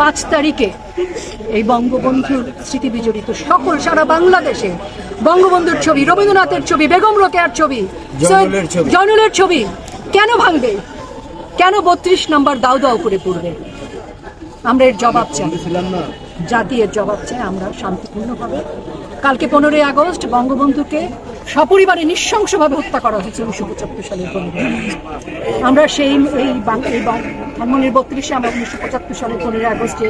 পাঁচ তারিখে এই বঙ্গবন্ধুর স্মৃতি বিজড়িত সকল সারা বাংলাদেশে বঙ্গবন্ধুর ছবি রবীন্দ্রনাথের ছবি বেগম রোকেয়ার ছবি জয়নুলের ছবি। কেন ভাঙবে? কেন বত্রিশ নম্বর দাউ দাও করে পড়বে? আমরা এর জবাব চাই। জাতি এর জবাব চাই আমরা শান্তিপূর্ণভাবে। কালকে পনেরোই আগস্ট বঙ্গবন্ধুকে সপরিবারে নৃশংসভাবে হত্যা করা হয়েছে উনিশশো পঁচাত্তর সালের পনেরোই আমরা সেই এই ধর্মনির বত্রিশে আমরা উনিশশো পঁচাত্তর সালের পনেরোই আগস্টে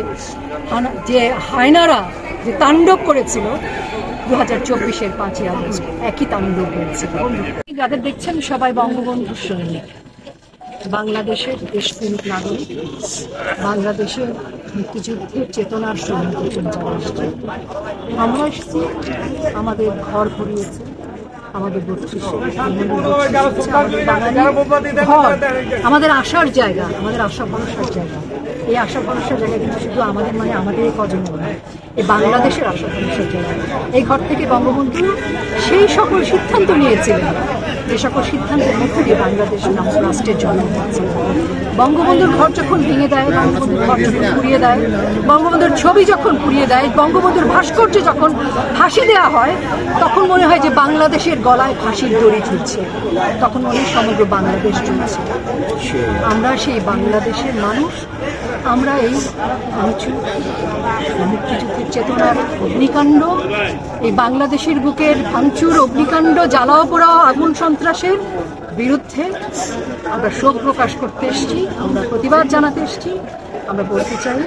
যে হায়নারা যে তাণ্ডব করেছিল দু হাজার চব্বিশের পাঁচই আগস্ট, একই তাণ্ডব হয়েছিল যাদের দেখছেন সবাই বঙ্গবন্ধুর সৈনিক, বাংলাদেশের দেশপ্রেমিক নাগরিক, বাংলাদেশের মুক্তিযুদ্ধের চেতনার সৈনিক আমরা এসেছি, আমাদের ঘর ভরিয়েছে আমাদের আমাদের আসার জায়গা আমাদের আশা ভরসার জায়গা। এই আশা ভরসার জায়গা কিন্তু শুধু আমাদের মানে আমাদের এই কজন এই বাংলাদেশের আশা ভরসার জায়গা এই ঘর থেকে বঙ্গবন্ধু সেই সকল সিদ্ধান্ত নিয়েছিলেন। যে সকল সিদ্ধান্তের মধ্যে দিয়ে বাংলাদেশের নাম রাষ্ট্রের জন্ম হয়েছে। বঙ্গবন্ধুর ঘর যখন ভেঙে দেয়, বঙ্গবন্ধুর ঘর যখন পুড়িয়ে দেয়, বঙ্গবন্ধুর ছবি যখন পুড়িয়ে দেয়, বঙ্গবন্ধুর ভাস্কর্য যখন ফাঁসি দেওয়া হয়, তখন মনে হয় যে বাংলাদেশের গলায় ফাঁসির দড়ি ঝুলছে। তখন অনেক সমগ্র বাংলাদেশ ঝুলছে আমরা সেই বাংলাদেশের মানুষ আমরা এই চেতনার অগ্নিকাণ্ড, এই বাংলাদেশের বুকের ভাঙচুর, অগ্নিকাণ্ড, জ্বালাও পোড়াও, আগুন সন্ত্রাসের বিরুদ্ধে আমরা শোক প্রকাশ করতে এসেছি, আমরা প্রতিবাদ জানাতে এসেছি। আমরা বলতে চাই,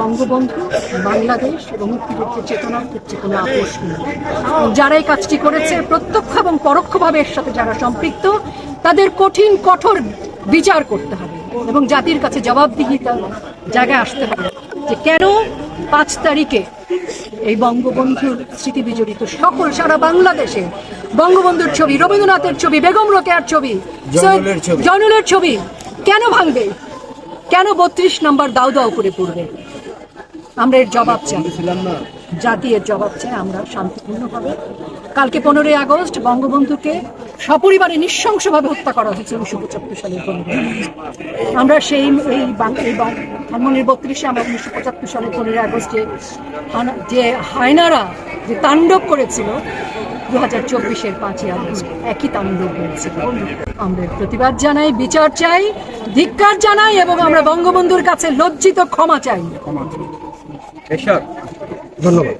বঙ্গবন্ধু, বাংলাদেশ এবং মুক্তিযুদ্ধের চেতনার ক্ষেত্রে কোনো আপোষ যারা এই কাজটি করেছে, প্রত্যক্ষ এবং পরোক্ষভাবে এর সাথে যারা সম্পৃক্ত, তাদের কঠিন, কঠোর বিচার করতে হবে। এবং জাতির কাছে জবাবদিহিতার জায়গায় আসতে হবে যে কেন পাঁচ তারিখে এই বঙ্গবন্ধুর স্মৃতি বিজড়িত সকল সারা বাংলাদেশে বঙ্গবন্ধুর ছবি রবীন্দ্রনাথের ছবি বেগম রোকেয়ার ছবি জয়নুলের ছবি। কেন ভাঙবে? কেন বত্রিশ নম্বর দাউ দাও করে পড়বে? আমরা এর জবাব চাই। জাতি এর জবাব চাই। আমরা শান্তিপূর্ণভাবে। কালকে পনেরোই আগস্ট বঙ্গবন্ধুকে সপরিবারে নৃশংসভাবে হত্যা করা হয়েছে উনিশশো পঁচাত্তর সালের আমরা সেই এই ধর্মনির বত্রিশে আমরা উনিশশো পঁচাত্তর সালের পনেরোই আগস্টে যে হায়নারা যে তাণ্ডব করেছিল দু হাজার চব্বিশের পাঁচই আগস্ট, একই তাণ্ডব হয়েছিল আমরা প্রতিবাদ জানাই, বিচার চাই, ধিক্কার জানাই এবং আমরা বঙ্গবন্ধুর কাছে লজ্জিত ক্ষমা চাই। ধন্যবাদ।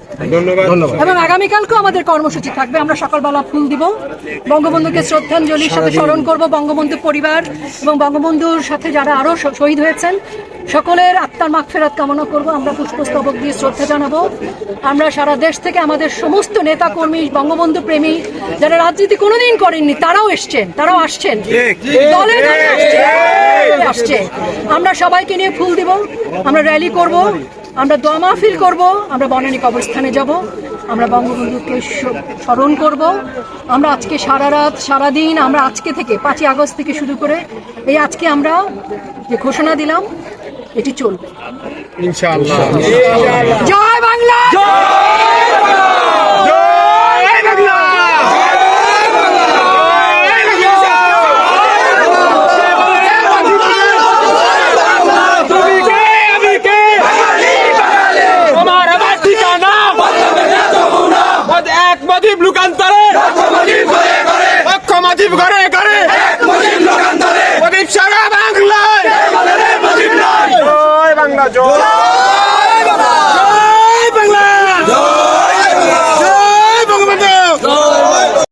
ধন্যবাদ। এবং আগামীকালকেও আমাদের কর্মসূচি থাকবে। আমরা সকালবেলা ফুল দিব। বঙ্গবন্ধুকে শ্রদ্ধাঞ্জলির সাথে স্মরণ করব বঙ্গবন্ধু পরিবার এবং বঙ্গবন্ধুর সাথে যারা আরও শহীদ হয়েছেন সকলের আত্মার মাগফেরাত কামনা করব। আমরা পুষ্পস্তবক দিয়ে শ্রদ্ধা জানাব। আমরা সারা দেশ থেকে আমাদের সমস্ত নেতা কর্মী বঙ্গবন্ধু প্রেমী যারা রাজনীতি কোনোদিন করেননি তারাও এসছেন তারাও আসছেন। দলে আসছে আমরা সবাইকে নিয়ে ফুল দিব। আমরা র্যালি করব। আমরা দোয়া ফিল করব আমরা বনানী কবরস্থানে যাব আমরা বঙ্গবন্ধুকে স্মরণ করব। আমরা আজকে সারা রাত সারা দিন আমরা আজকে থেকে পাঁচই আগস্ট থেকে শুরু করে এই আজকে আমরা যে ঘোষণা দিলাম এটি চলবে। ইনশাআল্লাহ। জয় বাংলা আমার আমার ঠিকানা এক মাঝিব লুকান্তরে লক্ষ ঘরে ঘরে। ঘরে প্রদীপ সারা বাংলায়। বাংলা জয়।